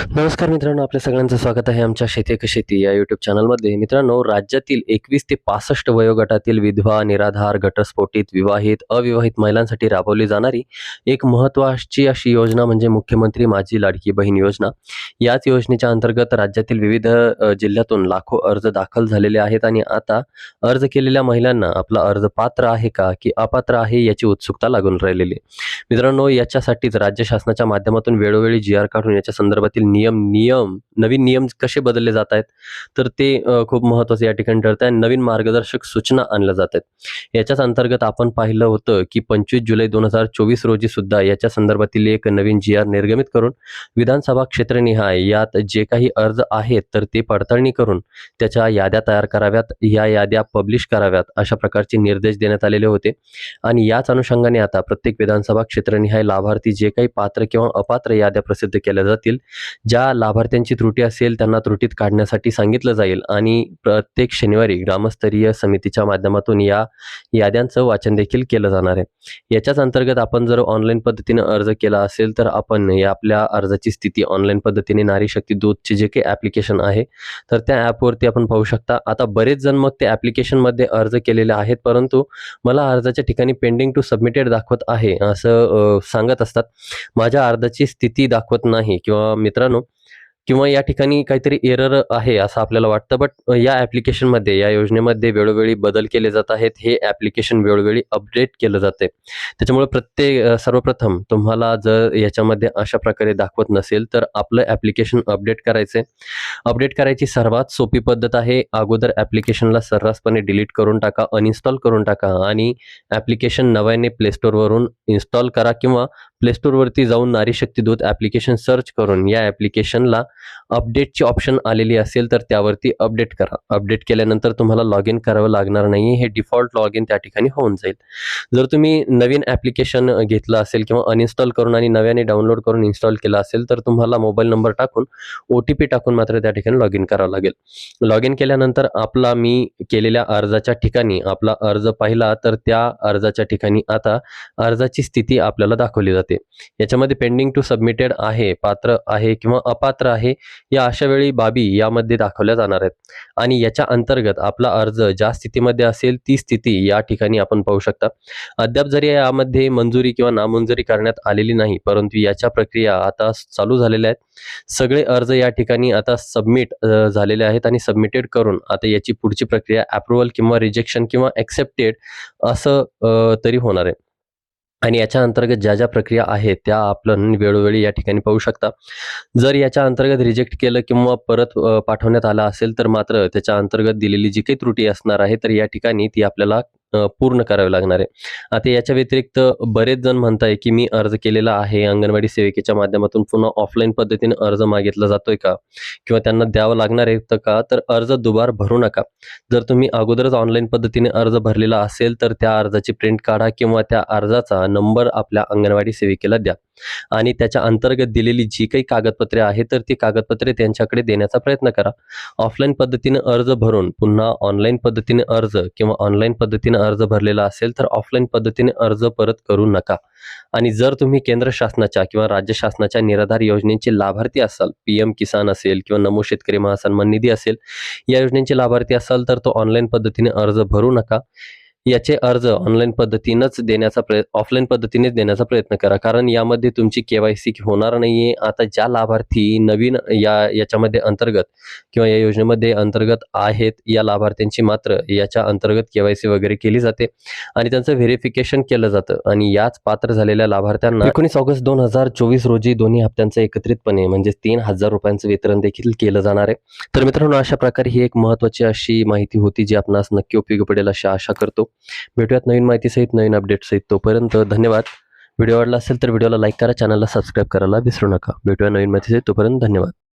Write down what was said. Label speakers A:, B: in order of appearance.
A: नमस्कार मित्रांनो आपल्या सगळ्यांचं स्वागत आहे आमच्या शेती एक शेती या युट्यूब चॅनलमध्ये मित्रांनो राज्यातील एकवीस ते पासष्ट वयोगटातील विधवा निराधार घटस्फोटित विवाहित अविवाहित महिलांसाठी राबवली जाणारी एक महत्त्वाची अशी योजना म्हणजे मुख्यमंत्री माझी लाडकी बहीण योजना. याच योजनेच्या अंतर्गत राज्यातील विविध जिल्ह्यातून लाखो अर्ज दाखल झालेले आहेत आणि आता अर्ज केलेल्या महिलांना आपला अर्ज पात्र आहे का की अपात्र आहे याची उत्सुकता लागून राहिलेली मित्रांनो याच्यासाठीच राज्य शासनाच्या माध्यमातून वेळोवेळी जी आर काढून याच्या संदर्भातील नियम नियम नवीन नियम कसे बदलले जात आहेत? तर ते खूप महत्त्वाचे या ठिकाणी ठरत आहे नवीन मार्गदर्शक सूचना आणल्या जात आहेत. याच्याच अंतर्गत आपण पाहिलं होतं की पंचवीस जुलै दोन हजार चोवीस रोजी सुद्धा याच्या संदर्भातील एक नवीन जी आर निर्गमित करून विधानसभा क्षेत्रनिहाय यात जे काही अर्ज आहेत तर ते पडताळणी करून त्याच्या याद्या तयार कराव्यात. या याद्या पब्लिश कराव्यात अशा प्रकारचे निर्देश देण्यात आलेले होते. आणि याच अनुषंगाने आता प्रत्येक विधानसभा क्षेत्रनिहाय लाभार्थी जे काही पात्र किंवा अपात्र याद्या प्रसिद्ध केल्या जातील ज्या लाभार्थ्यांची त्रुटी असेल त्यांना त्रुटीत काढण्यासाठी सांगितलं जाईल. आणि प्रत्येक शनिवारी ग्रामस्तरीय समितीच्या माध्यमातून या याद्यांचं वाचन देखील केलं जाणार आहे. याच्याच अंतर्गत आपण जर ऑनलाईन पद्धतीने अर्ज केला असेल तर आपण या आपल्या अर्जाची स्थिती ऑनलाईन पद्धतीने नारी शक्ती दूधचे जे काही ॲप्लिकेशन आहे तर त्या ॲपवरती आपण पाहू शकता. आता बरेच जण मग ते ॲप्लिकेशनमध्ये अर्ज केलेले आहेत परंतु मला अर्जाच्या ठिकाणी पेंडिंग टू सबमिटेड दाखवत आहे असं सांगत असतात. माझ्या अर्जाची स्थिती दाखवत नाही किंवा मित्रांनो किंवा या ठिकाणी काहीतरी एरर आहे असं आपल्याला वाटतं. बट या ॲप्लिकेशनमध्ये या योजनेमध्ये वेळोवेळी बदल केले जात आहेत. हे ॲप्लिकेशन वेळोवेळी अपडेट केलं जाते. त्याच्यामुळे प्रत्येक सर्वप्रथम तुम्हाला जर याच्यामध्ये अशा प्रकारे दाखवत नसेल तर आपलं ॲप्लिकेशन अपडेट करायचे. अपडेट करायची सर्वात सोपी पद्धत आहे. अगोदर ॲप्लिकेशनला सर्रासपणे डिलीट करून टाका अनइन्स्टॉल करून टाका आणि ॲप्लिकेशन नव्याने प्लेस्टोरवरून इन्स्टॉल करा किंवा प्लेस्टोरवरती जाऊन नारी शक्ती दूत ॲप्लिकेशन सर्च करून या ॲप्लिकेशनला अपडेटची ऑप्शन आलेली असेल तर त्यावरती अपडेट करा. अपडेट केल्यानंतर तुम्हाला लॉग इन करावं लागणार नाही हे डिफॉल्ट लॉग इन त्या ठिकाणी होऊन जाईल. जर तुम्ही नवीन ॲप्लिकेशन घेतलं असेल किंवा अनइन्स्टॉल करून आणि नव्याने डाउनलोड करून इन्स्टॉल केलं असेल तर तुम्हाला मोबाईल नंबर टाकून ओ टी पी टाकून मात्र त्या ठिकाणी लॉग इन करावं लागेल. लॉग इन केल्यानंतर आपला मी केलेल्या अर्जाच्या ठिकाणी आपला अर्ज पाहिला तर त्या अर्जाच्या ठिकाणी आता अर्जाची स्थिती आपल्याला दाखवली जाते. याच्यामध्ये पेंडिंग टू सबमिटेड आहे पात्र आहे किंवा अपात्र आहे या अशा वेळी बाबी यामध्ये दाखवल्या जाणार आहेत. आणि याच्या अंतर्गत आपला अर्ज ज्या स्थितीमध्ये असेल ती स्थिती या ठिकाणी आपण पाहू शकता. अद्याप जरी यामध्ये मंजुरी किंवा नामंजुरी करण्यात आलेली नाही परंतु याच्या प्रक्रिया आता चालू झालेल्या आहेत. सगळे अर्ज या ठिकाणी आता सबमिट झालेले आहेत आणि सबमिटेड करून आता याची पुढची प्रक्रिया अप्रुव्हल किंवा रिजेक्शन किंवा ॲक्सेप्टेड असं तरी होणार आहे. आणि याच्या अंतर्गत ज्या ज्या प्रक्रिया आहेत त्या आपण वेळोवेळी या ठिकाणी पाहू शकता. जर याच्या अंतर्गत रिजेक्ट केलं किंवा परत पाठवण्यात आलं असेल तर मात्र त्याच्या अंतर्गत दिलेली जी काही त्रुटी असणार आहे तर या ठिकाणी ती आपल्याला पूर्ण करावे लागणार आहे. आता याच्या व्यतिरिक्त बरेच जण म्हणताय की मी अर्ज केलेला आहे अंगणवाडी सेविकेच्या माध्यमातून पुन्हा ऑफलाईन पद्धतीने अर्ज मागितला जातोय का? किंवा त्यांना द्यावं लागणार आहे तर का? तर अर्ज दुबार भरू नका. जर तुम्ही अगोदरच ऑनलाईन पद्धतीने अर्ज भरलेला असेल तर त्या अर्जाची प्रिंट काढा किंवा त्या अर्जाचा नंबर आपल्या अंगणवाडी सेविकेला द्या. आणि त्याच्या अंतर्गत दिलेली जी काही कागदपत्रे आहेत तर ती कागदपत्रे त्यांच्याकडे देण्याचा प्रयत्न करा. ऑफलाईन पद्धतीने अर्ज भरून पुन्हा ऑनलाईन पद्धतीने अर्ज किंवा ऑनलाईन पद्धतीने अर्ज भरलेला असेल तर ऑफलाईन पद्धतीने अर्ज परत करू नका. आणि जर तुम्ही केंद्र शासनाच्या किंवा राज्य शासनाच्या निराधार योजनेचे लाभार्थी असाल पी एम किसान असेल किंवा नमो शेतकरी महासन्मान निधी असेल या योजनेचे लाभार्थी असाल तर तो ऑनलाईन पद्धतीने अर्ज भरू नका. याचे अर्ज ऑनलाईन पद्धतीनंच देण्याचा प्रयत्न ऑफलाईन पद्धतीनेच देण्याचा प्रयत्न करा. कारण यामध्ये तुमची के वाय सी होणार नाहीये. आता ज्या लाभार्थी नवीन या याच्यामध्ये अंतर्गत किंवा या योजनेमध्ये अंतर्गत आहेत या लाभार्थ्यांची मात्र याच्या अंतर्गत के वाय सी वगैरे केली जाते आणि त्यांचं व्हेरिफिकेशन केलं जातं. आणि याच पात्र झालेल्या लाभार्थ्यांना एकोणीस ऑगस्ट दोन हजार चोवीस रोजी दोन्ही हप्त्यांचं एकत्रितपणे म्हणजे तीन हजार रुपयांचं वितरण देखील केलं जाणार आहे. तर मित्रांनो अशा प्रकारे ही एक महत्त्वाची अशी माहिती होती जी आपणास नक्की उपयोगी पडेल अशी आशा करतो. भेटूयात नवीन माहितीसहित नवीन अपडेटसहित तोपर्यंत धन्यवाद. व्हिडिओ आवडला असेल तर व्हिडिओला लाईक करा चॅनलला सबस्क्राईब करायला विसरू नका. भेटूया नवीन माहितीसहित. तोपर्यंत धन्यवाद.